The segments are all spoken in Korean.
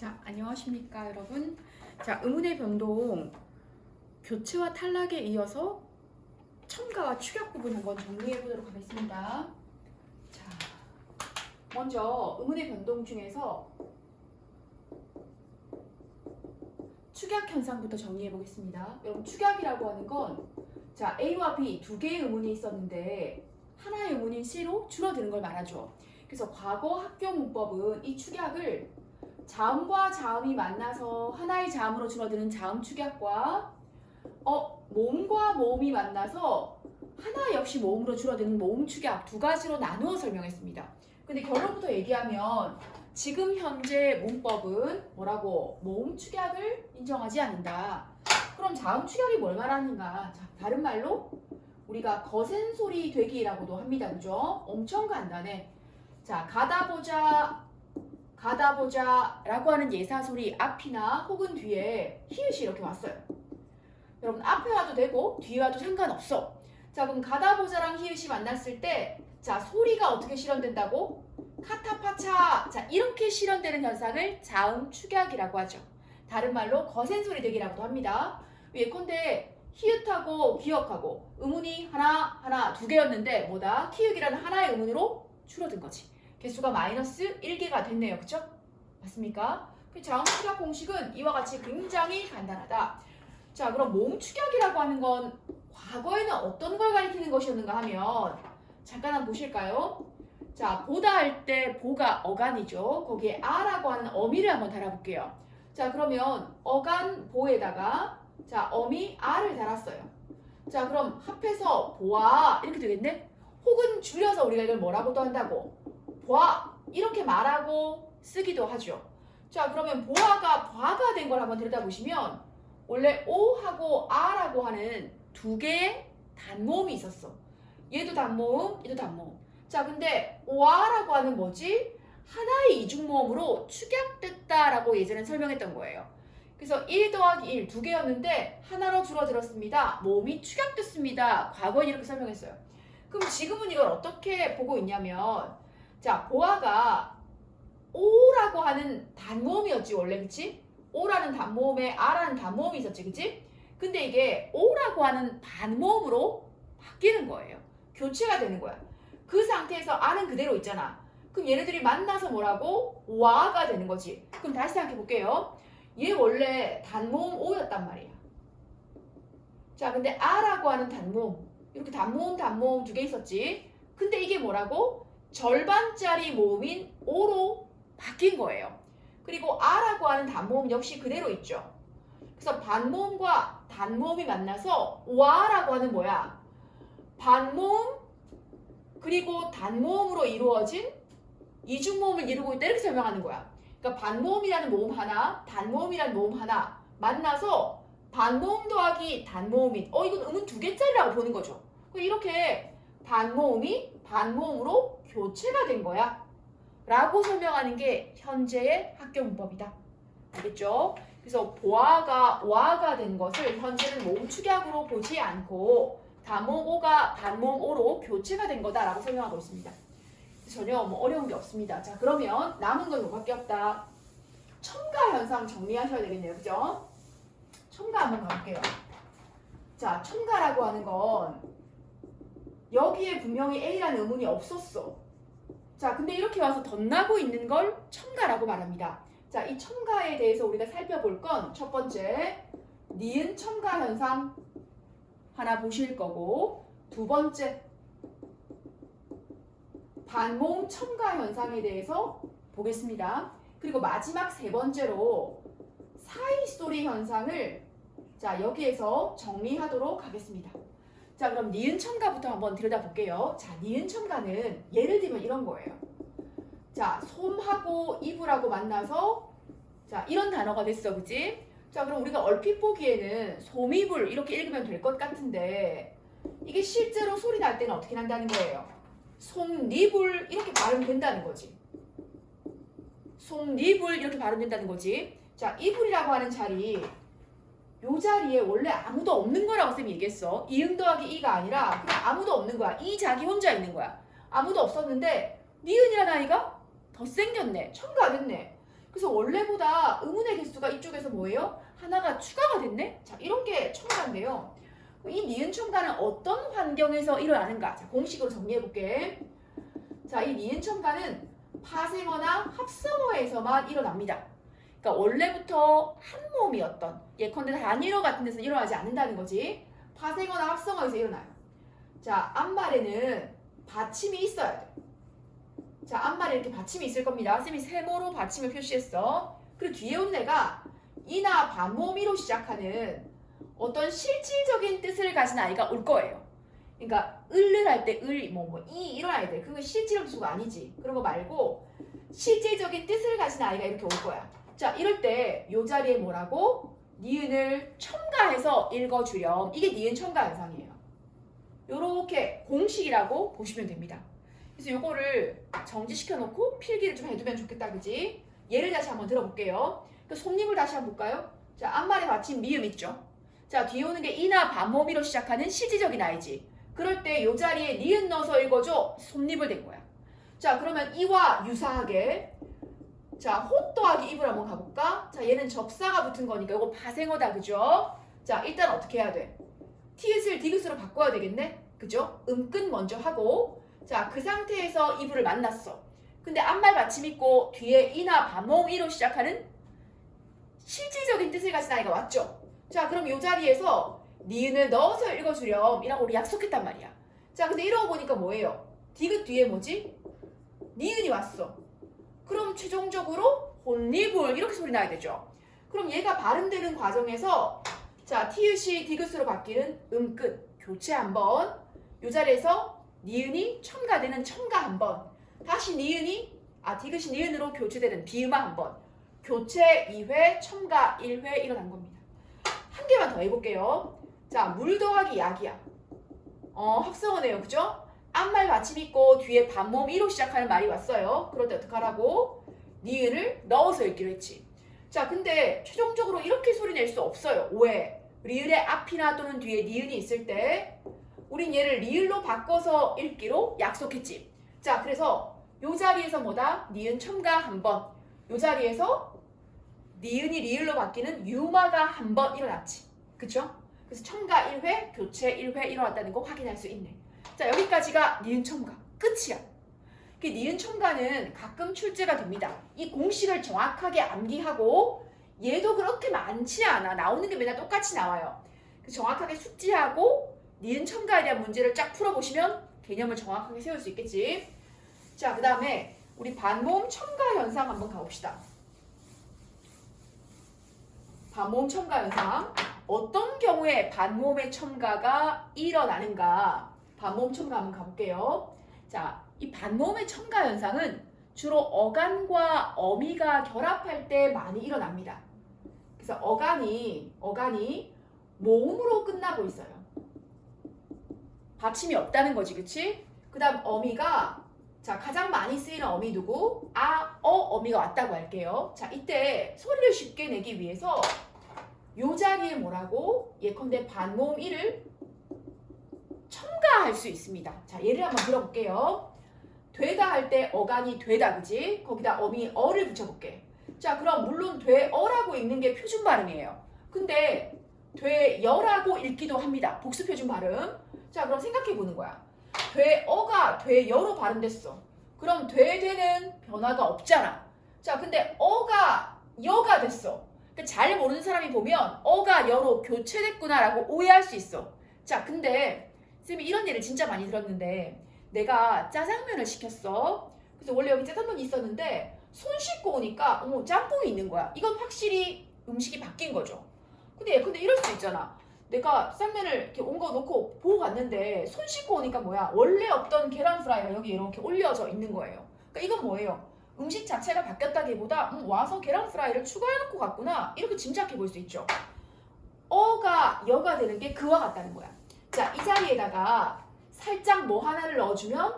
자, 안녕하십니까, 여러분. 자, 의문의 변동 교체와 탈락에 이어서 첨가와 축약 부분 한번 정리해 보도록 하겠습니다. 자, 먼저 의문의 변동 중에서 축약 현상부터 정리해 보겠습니다. 여러분, 축약이라고 하는 건 자, A와 B 두 개의 의문이 있었는데 하나의 의문인 C로 줄어드는 걸 말하죠. 그래서 과거 학교 문법은 이 축약을 자음과 자음이 만나서 하나의 자음으로 줄어드는 자음 축약과 어 모음과 모음이 만나서 하나 역시 모음으로 줄어드는 모음 축약 두 가지로 나누어 설명했습니다. 근데 결론부터 얘기하면 지금 현재 문법은 뭐라고 모음 축약을 인정하지 않는다. 그럼 자음 축약이 뭘 말하는가? 자, 다른 말로 우리가 거센 소리 되기라고도 합니다. 그죠? 엄청 간단해. 자, 가다 보자 가다 보자 라고 하는 예사 소리 앞이나 혹은 뒤에 히읗이 이렇게 왔어요. 여러분 앞에 와도 되고 뒤에 와도 상관없어. 자 그럼 가다 보자랑 히읗이 만났을 때 자 소리가 어떻게 실현된다고? 카타파차 자 이렇게 실현되는 현상을 자음 축약이라고 하죠. 다른 말로 거센 소리 되기라고도 합니다. 예컨대 히읗하고 기억하고 의문이 하나 하나 두 개였는데 뭐다? 키읔이라는 하나의 의문으로 줄어든 거지. 개수가 마이너스 1개가 됐네요. 그쵸? 맞습니까? 그 자음 축약 공식은 이와 같이 굉장히 간단하다. 자, 그럼 몸 축약이라고 하는 건 과거에는 어떤 걸 가리키는 것이었는가 하면 잠깐 한번 보실까요? 자, 보다 할 때 보가 어간이죠. 거기에 아라고 하는 어미를 한번 달아볼게요. 자, 그러면 어간 보에다가 자, 어미 아를 달았어요. 자, 그럼 합해서 보아 이렇게 되겠네? 혹은 줄여서 우리가 이걸 뭐라고도 한다고? 보아 이렇게 말하고 쓰기도 하죠. 자 그러면 보아가 과가 된 걸 한번 들여다보시면 원래 오하고 아라고 하는 두 개의 단모음이 있었어. 얘도 단모음, 얘도 단모음. 자 근데 오아라고 하는 뭐지? 하나의 이중모음으로 축약됐다라고 예전에 설명했던 거예요. 그래서 1 더하기 1 두 개였는데 하나로 줄어들었습니다. 모음이 축약됐습니다. 과거에 이렇게 설명했어요. 그럼 지금은 이걸 어떻게 보고 있냐면 자, 보아가 오라고 하는 단모음이었지 원래 그치? 오라는 단모음에 아라는 단모음이 있었지 그치? 근데 이게 오라고 하는 반모음으로 바뀌는 거예요. 교체가 되는 거야. 그 상태에서 아는 그대로 있잖아. 그럼 얘네들이 만나서 뭐라고? 와가 되는 거지. 그럼 다시 생각해 볼게요. 얘 원래 단모음 오였단 말이야. 자, 근데 아라고 하는 단모음 이렇게 단모음 단모음 두 개 있었지. 근데 이게 뭐라고? 절반짜리 모음인 오로 바뀐 거예요. 그리고 아라고 하는 단모음 역시 그대로 있죠. 그래서 반모음과 단모음이 만나서 와라고 하는 뭐야? 반모음 그리고 단모음으로 이루어진 이중모음을 이루고 있다 이렇게 설명하는 거야. 그러니까 반모음이라는 모음 하나, 단모음이라는 모음 하나 만나서 반모음 더하기 단모음인 어 이건 음은 두 개짜리라고 보는 거죠. 이렇게 반모음이 반모음으로 교체가 된 거야. 라고 설명하는 게 현재의 학교 문법이다. 알겠죠? 그래서 보아가 와가 된 것을 현재는 모음 축약으로 보지 않고 단모음 오가 단모음 오로 교체가 된 거다라고 설명하고 있습니다. 전혀 뭐 어려운 게 없습니다. 자 그러면 남은 건 뭐밖에 없다. 첨가 현상 정리하셔야 되겠네요. 그죠? 첨가 한번 가볼게요. 자 첨가라고 하는 건 여기에 분명히 A라는 의문이 없었어. 자, 근데 이렇게 와서 덧나고 있는 걸 첨가라고 말합니다. 자, 이 첨가에 대해서 우리가 살펴볼 건 첫 번째, 니은 첨가 현상 하나 보실 거고, 두 번째, 반모음 첨가 현상에 대해서 보겠습니다. 그리고 마지막 세 번째로 사이 소리 현상을 자, 여기에서 정리하도록 하겠습니다. 자 그럼 니은 첨가부터 한번 들여다볼게요. 자 니은 첨가는 예를 들면 이런 거예요. 자 솜하고 이불하고 만나서 자 이런 단어가 됐어 그지? 자 그럼 우리가 얼핏 보기에는 솜이불 이렇게 읽으면 될 것 같은데 이게 실제로 소리 날 때는 어떻게 난다는 거예요? 솜니불 이렇게 발음된다는 거지. 솜니불 이렇게 발음된다는 거지. 자 이불이라고 하는 자리 요 자리에 원래 아무도 없는 거라고 쌤이 얘기했어. 이응 더하기 이가 아니라 그냥 아무도 없는 거야. 이 자기 혼자 있는 거야. 아무도 없었는데 니은이라는 아이가 더 생겼네. 첨가됐네. 그래서 원래보다 의문의 개수가 이쪽에서 뭐예요? 하나가 추가가 됐네? 자, 이런 게 첨가인데요. 이 니은 첨가는 어떤 환경에서 일어나는가? 자, 공식으로 정리해 볼게. 자, 이 니은 첨가는 파생어나 합성어에서만 일어납니다. 그러니까 원래부터 한 몸이었던 예컨대 단일어 같은 데서 일어나지 않는다는 거지. 파생어나 합성어에서 일어나요. 자, 앞말에는 받침이 있어야 돼. 자, 앞말에 이렇게 받침이 있을 겁니다. 쌤이 세모로 받침을 표시했어. 그리고 뒤에 온 애가 이나 반모미로 시작하는 어떤 실질적인 뜻을 가진 아이가 올 거예요. 그러니까 을을 할 때 을, 뭐, 뭐, 이 일어나야 돼. 그건 실질적 수가 아니지. 그런 거 말고 실질적인 뜻을 가진 아이가 이렇게 올 거야. 자, 이럴 때 요 자리에 뭐라고? 니은을 첨가해서 읽어주렴. 이게 니은 첨가 현상이에요. 요렇게 공식이라고 보시면 됩니다. 그래서 요거를 정지시켜 놓고 필기를 좀 해두면 좋겠다, 그지? 예를 다시 한번 들어볼게요. 그 손님을 다시 한번 볼까요? 자, 앞말에 받침 미음 있죠? 자, 뒤에 오는 게 이나 반모미로 시작하는 실질적인 아이지. 그럴 때 요 자리에 니은 넣어서 읽어줘. 손님을 된 거야. 자, 그러면 이와 유사하게 자, 호 더하기 입을 한번 가볼까? 자, 얘는 접사가 붙은 거니까 이거 파생어다, 그죠? 자, 일단 어떻게 해야 돼? 티읕을 디귿으로 바꿔야 되겠네? 그죠? 음끝 먼저 하고 자, 그 상태에서 이불을 만났어. 근데 앞말 받침 있고 뒤에 이나 반몽이로 시작하는 실질적인 뜻을 가진 아이가 왔죠. 자, 그럼 이 자리에서 니은을 넣어서 읽어주렴 이라고 우리 약속했단 말이야. 자, 근데 이러고 보니까 뭐예요? 디귿 뒤에 뭐지? 니은이 왔어. 그럼 최종적으로 혼리불 이렇게 소리 나야 되죠. 그럼 얘가 발음되는 과정에서 자, 티읕이 디귿으로 바뀌는 음끝 교체 한번 이 자리에서 니은이 첨가되는 첨가 한 번. 다시 니은이 아 디귿이 니은으로 교체되는 비음화 한 번. 교체 2회, 첨가 1회 일어난 겁니다. 한 개만 더 해볼게요. 자, 물 더하기 약이야. 어, 합성어네요. 그죠? 앞말 받침 있고 뒤에 반몸 1로 시작하는 말이 왔어요. 그럴 때 어떡하라고? 니은을 넣어서 읽기로 했지. 자, 근데 최종적으로 이렇게 소리 낼 수 없어요. 왜? 리을의 앞이나 또는 뒤에 니은이 있을 때 우린 얘를 리을로 바꿔서 읽기로 약속했지. 자, 그래서 요 자리에서 뭐다? 니은 첨가 한 번. 요 자리에서 니은이 리을로 바뀌는 유마가 한 번 일어났지. 그쵸? 그래서 첨가 1회, 교체 1회 일어났다는 거 확인할 수 있네. 자, 여기까지가 니은 첨가. 끝이야. 그 니은 첨가는 가끔 출제가 됩니다. 이 공식을 정확하게 암기하고 얘도 그렇게 많지 않아. 나오는 게 맨날 똑같이 나와요. 그 정확하게 숙지하고 니은 첨가에 대한 문제를 쫙 풀어보시면 개념을 정확하게 세울 수 있겠지. 자, 그 다음에 우리 반모음 첨가 현상 한번 가봅시다. 반모음 첨가 현상. 어떤 경우에 반모음의 첨가가 일어나는가? 첨가 한번 가볼게요. 자, 이 반모음의 첨가 현상은 주로 어간과 어미가 결합할 때 많이 일어납니다. 그래서 어간이 어간이 모음으로 끝나고 있어요. 받침이 없다는 거지, 그치? 그 다음 어미가 자 가장 많이 쓰이는 어미 누구? 아, 어, 어미가 왔다고 할게요. 자 이때 소리를 쉽게 내기 위해서 요 자리에 뭐라고? 예컨대 반모음 1을 첨가할 수 있습니다. 자 예를 한번 들어볼게요. 되다 할 때 어간이 되다, 그지? 거기다 어미 어를 붙여볼게. 자 그럼 물론 되어라고 읽는 게 표준 발음이에요. 근데 되여라고 읽기도 합니다. 복수 표준 발음. 자 그럼 생각해 보는 거야. 되어가 되여로 발음됐어. 그럼 되되는 변화가 없잖아. 자 근데 어가 여가 됐어. 그러니까 잘 모르는 사람이 보면 어가 여로 교체됐구나라고 오해할 수 있어. 자 근데 쌤이 이런 예를 진짜 많이 들었는데 내가 짜장면을 시켰어. 그래서 원래 여기 짜장면이 있었는데 손 씻고 오니까 어머 짬뽕이 있는 거야. 이건 확실히 음식이 바뀐 거죠. 근데 근데 이럴 수 있잖아. 내가 쌈면을 이렇게 온 거 놓고 보고 갔는데 손 씻고 오니까 뭐야 원래 없던 계란 프라이가 여기 이렇게 올려져 있는 거예요. 그러니까 이건 뭐예요? 음식 자체가 바뀌었다기보다 음, 와서 계란 프라이를 추가해놓고 갔구나 이렇게 짐작해 볼 수 있죠. 어가 여가 되는 게 그와 같다는 거야. 자 이 자리에다가 살짝 뭐 하나를 넣어주면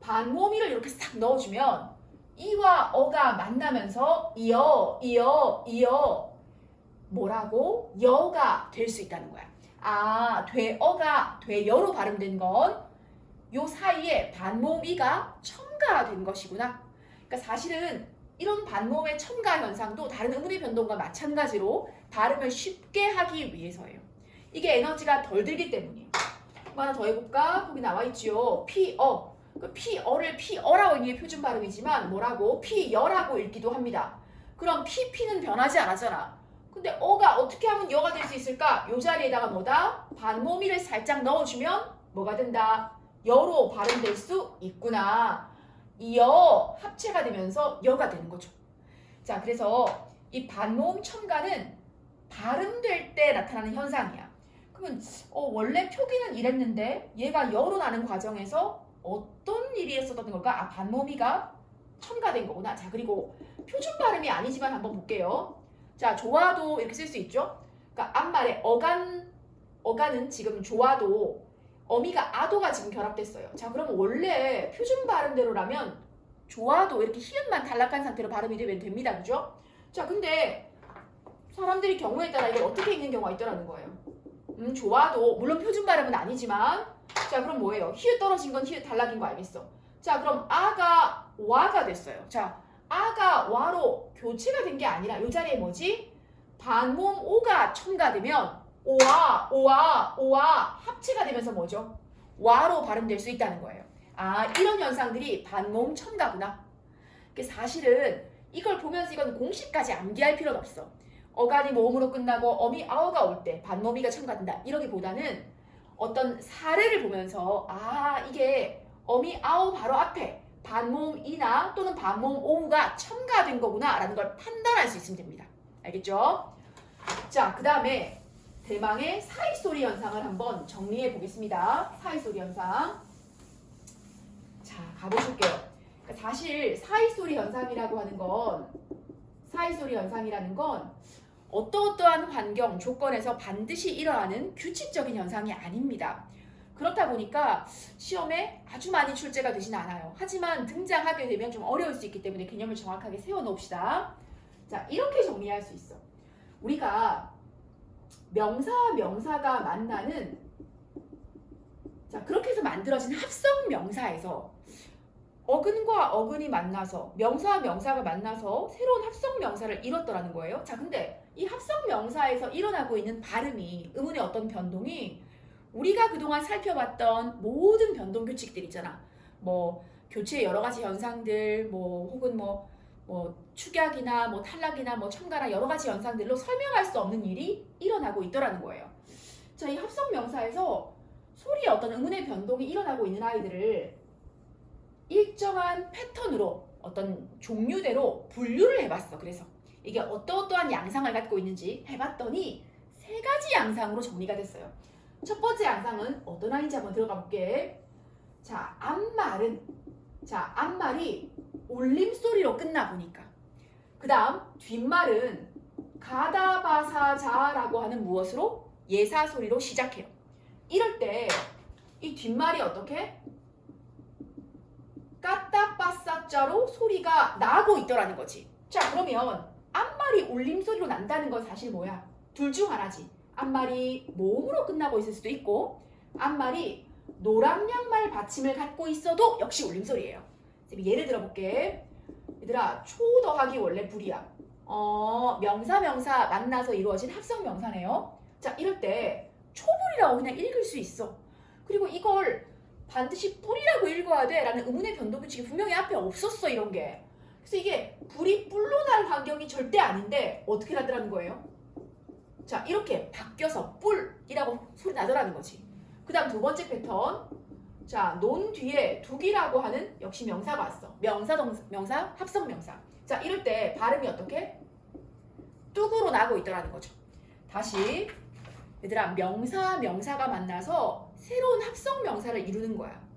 반모미를 이렇게 싹 넣어주면 이와 어가 만나면서 이어 이어 이어 뭐라고 여가 될 수 있다는 거야. 아, 되어가 되여로 발음된 건 요 사이에 반모음이가 첨가된 것이구나. 그러니까 사실은 이런 반모음의 첨가 현상도 다른 의문의 변동과 마찬가지로 발음을 쉽게 하기 위해서예요. 이게 에너지가 덜 들기 때문이에요. 뭐 하나 더 해볼까? 거기 나와 있지요. 피어. 그 피어를 피어라고 읽는 게 표준 발음이지만 뭐라고? 피여라고 읽기도 합니다. 그럼 피피는 변하지 않았잖아. 근데 어가 어떻게 하면 여가 될 수 있을까? 요 자리에다가 뭐다? 반모미를 살짝 넣어주면 뭐가 된다? 여로 발음될 수 있구나. 이어 합체가 되면서 여가 되는 거죠. 자, 그래서 이 반모음 첨가는 발음될 때 나타나는 현상이야. 그러면 어, 원래 표기는 이랬는데 얘가 여로 나는 과정에서 어떤 일이 있었던 걸까? 아, 반모미가 첨가된 거구나. 자, 그리고 표준 발음이 아니지만 한번 볼게요. 자, 조화도 이렇게 쓸 수 있죠. 그러니까 앞말에 어간 어간은 지금 조화도 어미가 아도가 지금 결합됐어요. 자, 그러면 원래 표준 발음대로라면 조화도 이렇게 히읗만 탈락한 상태로 발음이 되면 됩니다. 그죠? 자, 근데 사람들이 경우에 따라 이걸 어떻게 읽는 경우가 있더라는 거예요. 음, 좋아도 물론 표준 발음은 아니지만 자, 그럼 뭐예요? 히읗 떨어진 건 히읗 탈락인 거 알겠어. 자, 그럼 아가 와가 됐어요. 자, 아가 와로 교체가 된 게 아니라 이 자리에 뭐지? 반모음 오가 첨가되면 오와 오와 오와 합체가 되면서 뭐죠? 와로 발음될 수 있다는 거예요. 아, 이런 현상들이 반모음 첨가구나. 그 사실은 이걸 보면서 이건 공식까지 암기할 필요는 없어. 어간이 모음으로 끝나고 어미 아어가 올 때 반모미가 첨가된다. 이러기보다는 어떤 사례를 보면서 아 이게 어미 아오 바로 앞에 반모음 이나 또는 반모음 오우가 첨가된 거구나 라는 걸 판단할 수 있으면 됩니다. 알겠죠? 자, 그 다음에 대망의 사이소리 현상을 한번 정리해 보겠습니다. 사이소리 현상. 자, 가보실게요. 그러니까 사실 사이소리 현상이라고 하는 건 사이소리 현상이라는 건 어떠어떠한 환경, 조건에서 반드시 일어나는 규칙적인 현상이 아닙니다. 그렇다 보니까 시험에 아주 많이 출제가 되진 않아요. 하지만 등장하게 되면 좀 어려울 수 있기 때문에 개념을 정확하게 세워놓읍시다. 자, 이렇게 정리할 수 있어. 우리가 명사와 명사가 만나는 자, 그렇게 해서 만들어진 합성 명사에서 어근과 어근이 만나서 명사와 명사가 만나서 새로운 합성 명사를 이뤘더라는 거예요. 자, 근데 이 합성 명사에서 일어나고 있는 발음이 의문의 어떤 변동이 우리가 그동안 살펴봤던 모든 변동 규칙들 있잖아. 뭐 교체의 여러 가지 현상들, 뭐 혹은 뭐, 뭐 축약이나 뭐 탈락이나 뭐 첨가나 여러 가지 현상들로 설명할 수 없는 일이 일어나고 있더라는 거예요. 자, 이 합성 명사에서 소리의 어떤 의문의 변동이 일어나고 있는 아이들을 일정한 패턴으로 어떤 종류대로 분류를 해봤어. 그래서 이게 어떠어떠한 양상을 갖고 있는지 해봤더니 세 가지 양상으로 정리가 됐어요. 첫 번째 양상은 어떤 아이인지 한번 들어가 볼게. 자, 앞말은 자, 앞말이 울림소리로 끝나 보니까. 그 다음 뒷말은 가다바사자라고 하는 무엇으로 예사 소리로 시작해요. 이럴 때 이 뒷말이 어떻게? 까딱바싹자로 소리가 나고 있더라는 거지. 자, 그러면 앞말이 울림소리로 난다는 건 사실 뭐야? 둘 중 하나지. 앞말이 모음으로 끝나고 있을 수도 있고 앞말이 노란 양말 받침을 갖고 있어도 역시 울림소리예요. 예를 들어볼게. 얘들아, 초 더하기 원래 불이야. 어, 명사 명사 만나서 이루어진 합성 명사네요. 자, 이럴 때 초불이라고 그냥 읽을 수 있어. 그리고 이걸 반드시 뿔이라고 읽어야 돼 라는 의문의 변동 규칙이 분명히 앞에 없었어 이런 게 그래서 이게 불이 뿔로 날 환경이 절대 아닌데 어떻게 나더라는 거예요? 자 이렇게 바뀌어서 뿔이라고 소리 나더라는 거지 그 다음 두 번째 패턴 자 논 뒤에 두기라고 하는 역시 명사가 왔어 명사 동사 명사 합성 명사 자 이럴 때 발음이 어떻게? 뚝으로 나고 있더라는 거죠 다시 얘들아 명사 명사가 만나서 새로운 합성 명사를 이루는 거야.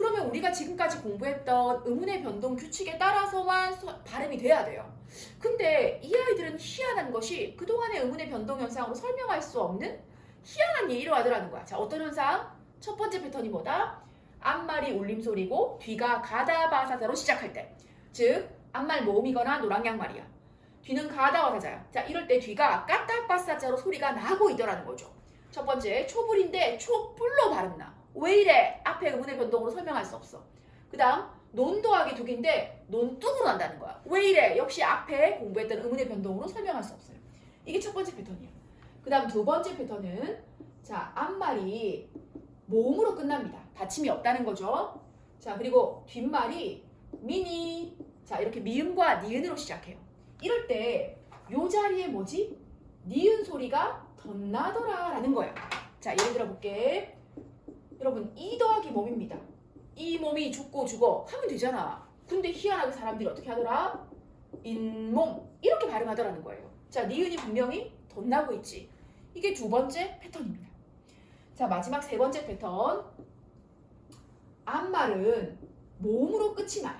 그러면 우리가 지금까지 공부했던 의문의 변동 규칙에 따라서만 서- 발음이 돼야 돼요. 근데 이 아이들은 희한한 것이 그동안의 의문의 변동 현상으로 설명할 수 없는 희한한 일이 일어나더라는 거야. 자, 어떤 현상? 첫 번째 패턴이 뭐다? 앞말이 울림소리고 뒤가 가다바사자로 시작할 때. 즉, 앞말 모음이거나 노랑 양말이야. 뒤는 가다와사자야. 자, 이럴 때 뒤가 까딱바사자로 소리가 나고 있더라는 거죠. 첫 번째, 초불인데 초불로 발음 나. 왜 이래? 앞에 의문의 변동으로 설명할 수 없어. 그 다음, 논 더하기 독인데 논뚝으로 난다는 거야. 왜 이래? 역시 앞에 공부했던 의문의 변동으로 설명할 수 없어요. 이게 첫 번째 패턴이야. 그 다음 두 번째 패턴은 자 앞말이 모음으로 끝납니다. 받침이 없다는 거죠. 자 그리고 뒷말이 미니 자 이렇게 미음과 니은으로 시작해요. 이럴 때 요 자리에 뭐지? 니은 소리가 덧나더라 라는 거야. 자 예를 들어 볼게. 여러분 이 더하기 몸입니다. 이 몸이 죽고 죽어 하면 되잖아. 근데 희한하게 사람들이 어떻게 하더라? 인몸 이렇게 발음하더라는 거예요. 자 니은이 분명히 덧나고 있지. 이게 두 번째 패턴입니다. 자 마지막 세 번째 패턴 앞말은 모음으로 끝이 나요.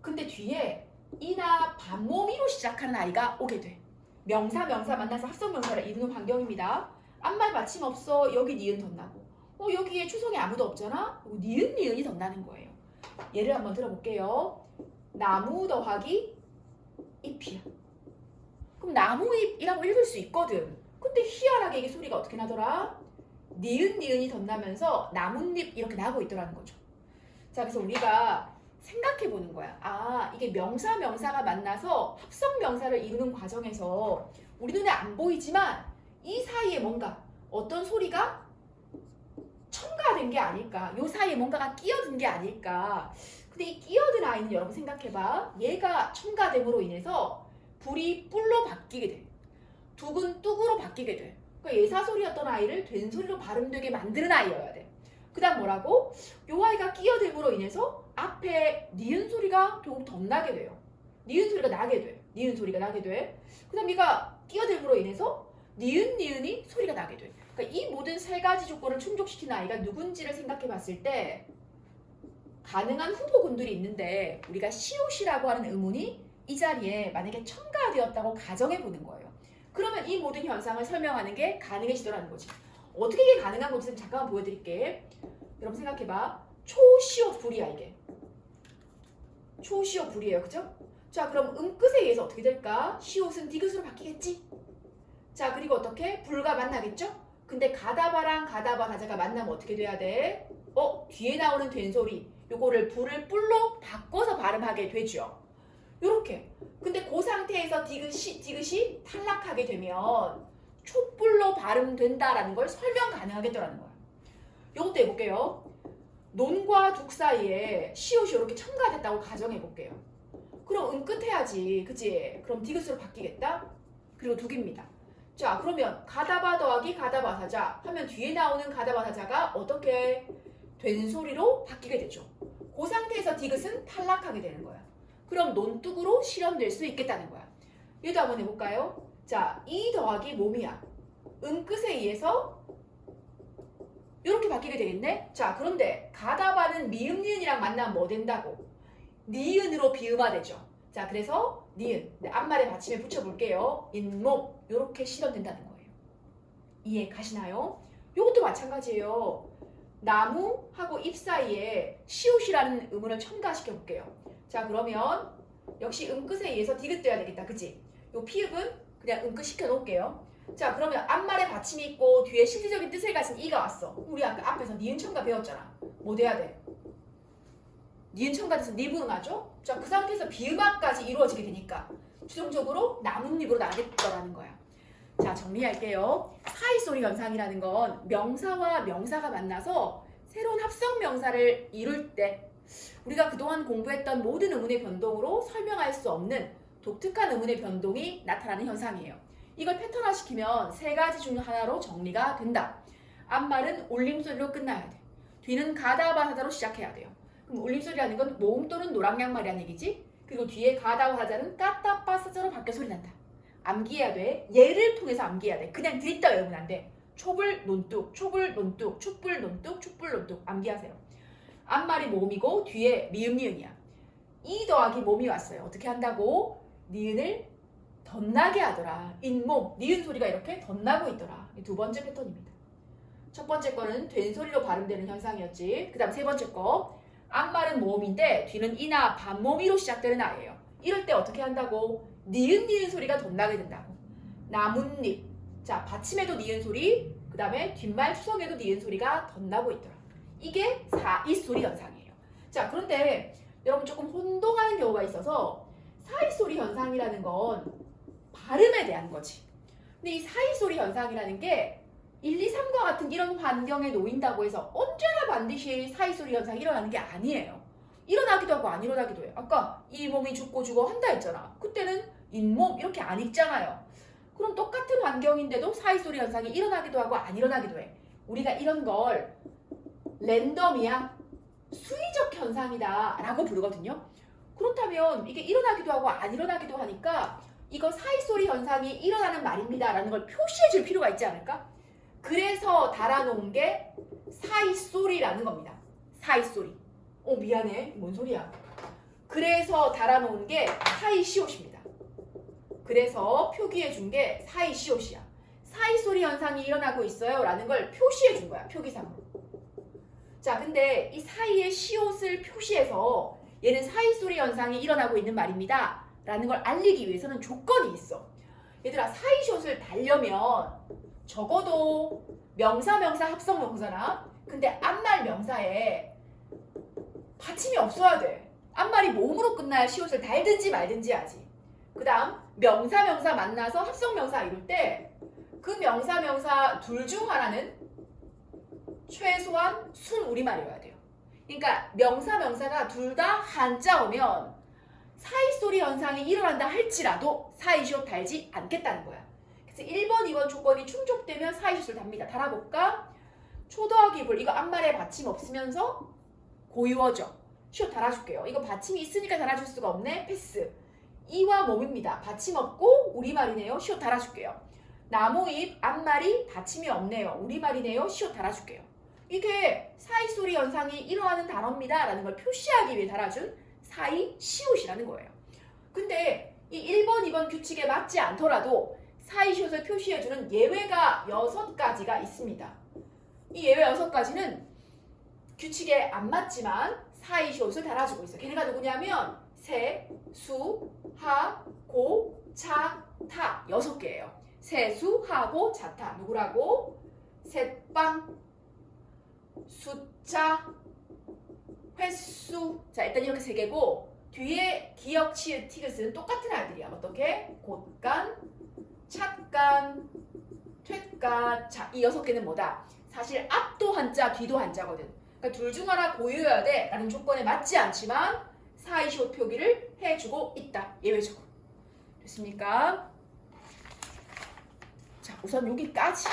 근데 뒤에 이나 반모미로 시작하는 아이가 오게 돼. 명사 명사 만나서 합성 명사를 이루는 환경입니다. 앞말 받침 없어 여기 니은 덧나고 어 여기에 추성이 아무도 없잖아. 니은 니은이 덧나는 거예요. 예를 한번 들어볼게요. 나무 더하기 잎이야. 그럼 나무잎이라고 읽을 수 있거든. 근데 희한하게 이게 소리가 어떻게 나더라? 니은 니은이 덧나면서 나뭇잎 이렇게 나고 있더라는 거죠. 자, 그래서 우리가 생각해 보는 거야. 아, 이게 명사 명사가 만나서 합성 명사를 이루는 과정에서 우리 눈에 안 보이지만 이 사이에 뭔가 어떤 소리가 첨가된 게 아닐까. 요 사이에 뭔가가 끼어든 게 아닐까. 근데 이 끼어든 아이는 여러분 생각해봐. 얘가 첨가됨으로 인해서 불이 뿔로 바뀌게 돼. 둑은 뚝으로 바뀌게 돼. 그러니까 예사소리였던 아이를 된소리로 발음되게 만드는 아이여야 돼. 그 다음 뭐라고? 요 아이가 끼어듦으로 인해서 앞에 니은 소리가 결국 덧나게 돼요. 니은 소리가 나게 돼. 니은 소리가 나게 돼. 그 다음 얘가 끼어듦으로 인해서 니은 니은이 소리가 나게 돼. 그러니까 이 모든 세 가지 조건을 충족시키는 아이가 누군지를 생각해 봤을 때 가능한 후보군들이 있는데 우리가 시옷이라고 하는 의문이 이 자리에 만약에 첨가되었다고 가정해 보는 거예요. 그러면 이 모든 현상을 설명하는 게 가능해지더라는 거지. 어떻게 이게 가능한 건지 잠깐만 보여드릴게. 여러분 생각해봐. 초시옷 불이야 이게. 초시옷 불이에요, 그죠? 자, 그럼 음끝에 의해서 어떻게 될까? 시옷은 디귿으로 바뀌겠지? 자, 그리고 어떻게? 불과 만나겠죠? 근데 가다바랑 가다바 다자가 만나면 어떻게 돼야 돼? 어, 뒤에 나오는 된소리. 요거를 불을 뿔로 바꿔서 발음하게 되죠. 요렇게. 근데 그 상태에서 디귿이, 디귿이 탈락하게 되면 촛불로 발음된다라는 걸 설명 가능하겠더라는 거야. 요것도 해볼게요. 논과 둑 사이에 시옷이 이렇게 첨가됐다고 가정해볼게요. 그럼 은 끝해야지. 그치? 그럼 디귿으로 바뀌겠다? 그리고 둑입니다. 자, 그러면 가다바 더하기 가다바 사자 하면 뒤에 나오는 가다바 사자가 어떻게 된 소리로 바뀌게 되죠. 그 상태에서 디귿은 탈락하게 되는 거야. 그럼 논뚝으로 실현될 수 있겠다는 거야. 얘도 한번 해볼까요? 자, 이 더하기 몸이야. 은끝에 의해서 이렇게 바뀌게 되겠네? 자, 그런데 가다바는 미음 니은이랑 만나면 뭐 된다고? 니은으로 비음화 되죠. 자, 그래서 니은 네, 앞말에 받침에 붙여볼게요. 잇몸 이렇게 실현된다는 거예요. 이해 가시나요? 이것도 마찬가지예요. 나무하고 잎 사이에 시옷이라는 의문을 첨가시켜 볼게요. 자, 그러면 역시 음끝에 의해서 디귿 돼야 되겠다. 그치? 요 피읍은 그냥 음끝 시켜 놓을게요. 자, 그러면 앞말에 받침이 있고 뒤에 실질적인 뜻을 가진 이가 왔어. 우리 아까 앞에서 니은 첨가 배웠잖아. 뭐 돼야 돼? 니은 첨가돼서 니부음하죠? 자, 그 상태에서 비음화까지 이루어지게 되니까 최종적으로 나뭇잎으로 나겠더라는 거야. 자, 정리할게요. 사이소리 현상이라는 건 명사와 명사가 만나서 새로운 합성 명사를 이룰 때 우리가 그동안 공부했던 모든 의문의 변동으로 설명할 수 없는 독특한 의문의 변동이 나타나는 현상이에요. 이걸 패턴화시키면 세 가지 중 하나로 정리가 된다. 앞말은 올림소리로 끝나야 돼. 뒤는 가다바사자로 시작해야 돼요. 그럼 올림소리라는 건 모음 또는 노랑양말이라는 얘기지. 그리고 뒤에 가다바사자는 까따빠사자로 바뀌어 소리 난다. 암기해야 돼. 얘를 통해서 암기해야 돼. 그냥 들있다 외우면 안 돼. 촉을 논뚝, 촉을 논뚝, 촉불 논뚝, 촉불 논뚝 암기하세요. 앞말이 모음이고 뒤에 미음 니은이야. 이 더하기 몸이 왔어요. 어떻게 한다고? 니은을 덧나게 하더라. 잇몸, 니은 소리가 이렇게 덧나고 있더라. 이두 번째 패턴입니다. 첫 번째 거는 된 소리로 발음되는 현상이었지. 그 다음 세 번째 거. 앞말은 모음인데 뒤는 이나 반모미로 시작되는 아이예요. 이럴 때 어떻게 한다고? 니은 니은 소리가 덧나게 된다고. 나뭇잎. 자, 받침에도 니은 소리, 그 다음에 뒷말 추성에도 니은 소리가 덧나고 있더라. 이게 사, 이 소리 현상이에요. 자, 그런데 여러분 조금 혼동하는 경우가 있어서 사이소리 현상이라는 건 발음에 대한 거지. 근데 이 사이소리 현상이라는 게 1, 2, 3과 같은 이런 환경에 놓인다고 해서 언제나 반드시 사이소리 현상이 일어나는 게 아니에요. 일어나기도 하고 안 일어나기도 해요. 아까 이 몸이 죽고 죽어 한다 했잖아. 그때는 잇몸 이렇게 안 읽잖아요. 그럼 똑같은 환경인데도 사이소리 현상이 일어나기도 하고 안 일어나기도 해. 우리가 이런 걸 랜덤이야. 수의적 현상이다 라고 부르거든요. 그렇다면 이게 일어나기도 하고 안 일어나기도 하니까 이거 사이소리 현상이 일어나는 말입니다 라는 걸 표시해 줄 필요가 있지 않을까? 그래서 달아놓은 게 사이소리라는 겁니다. 사이소리. 어 미안해. 뭔 소리야. 그래서 달아놓은 게 사이시옷입니다. 그래서 표기해 준 게 사이 시옷이야. 사이 소리 현상이 일어나고 있어요 라는 걸 표시해 준 거야. 표기상으로. 자, 근데 이 사이의 시옷을 표시해서 얘는 사이 소리 현상이 일어나고 있는 말입니다. 라는 걸 알리기 위해서는 조건이 있어. 얘들아, 사이 시옷을 달려면 적어도 명사, 명사, 합성 명사나 근데 앞말 명사에 받침이 없어야 돼. 앞말이 모음으로 끝나야 시옷을 달든지 말든지 하지. 그 다음 명사, 명사 만나서 합성 명사 이룰 때그 명사, 명사 둘 중 하나는 최소한 순 우리말이어야 돼요. 그러니까 명사 명사가 둘 다 한자어면 사이소리 현상이 일어난다 할지라도 사이시옷 달지 않겠다는 거야. 그래서 1번, 2번 조건이 충족되면 사이시옷을 답니다. 달아볼까? 초더하기 불 이거 앞말에 받침 없으면서 고유어죠. 시옷 달아줄게요. 이거 받침이 있으니까 달아줄 수가 없네. 패스. 이와 몸입니다. 받침 없고 우리말이네요. 시옷 달아줄게요. 나무잎 앞말이 받침이 없네요. 우리말이네요. 시옷 달아줄게요. 이게 사이소리 현상이 일어나는 단어입니다. 라는 걸 표시하기 위해 달아준 사이 시옷이라는 거예요. 근데 이 1번, 2번 규칙에 맞지 않더라도 사이 시옷을 표시해주는 예외가 6가지가 있습니다. 이 예외 6가지는 규칙에 안 맞지만 시옷을 달아주고 있어요. 걔네가 누구냐면 세, 수, 하, 고, 차, 타 여섯 개예요. 세 수, 하고, 자 타 누구라고? 새빵, 숫자, 횟수. 자, 일단 이렇게 세 개고 뒤에 기역, 치읓, 티귿은 똑같은 아이들이야. 어떻게? 곳간, 찻간, 퇴간. 자, 이 여섯 개는 뭐다? 사실 앞도 한자, 뒤도 한자거든. 그러니까 둘 중 하나 고유여야 돼 라는 조건에 맞지 않지만 사이시옷 표기를 해주고 있다. 예외적으로. 됐습니까? 자, 우선 여기까지.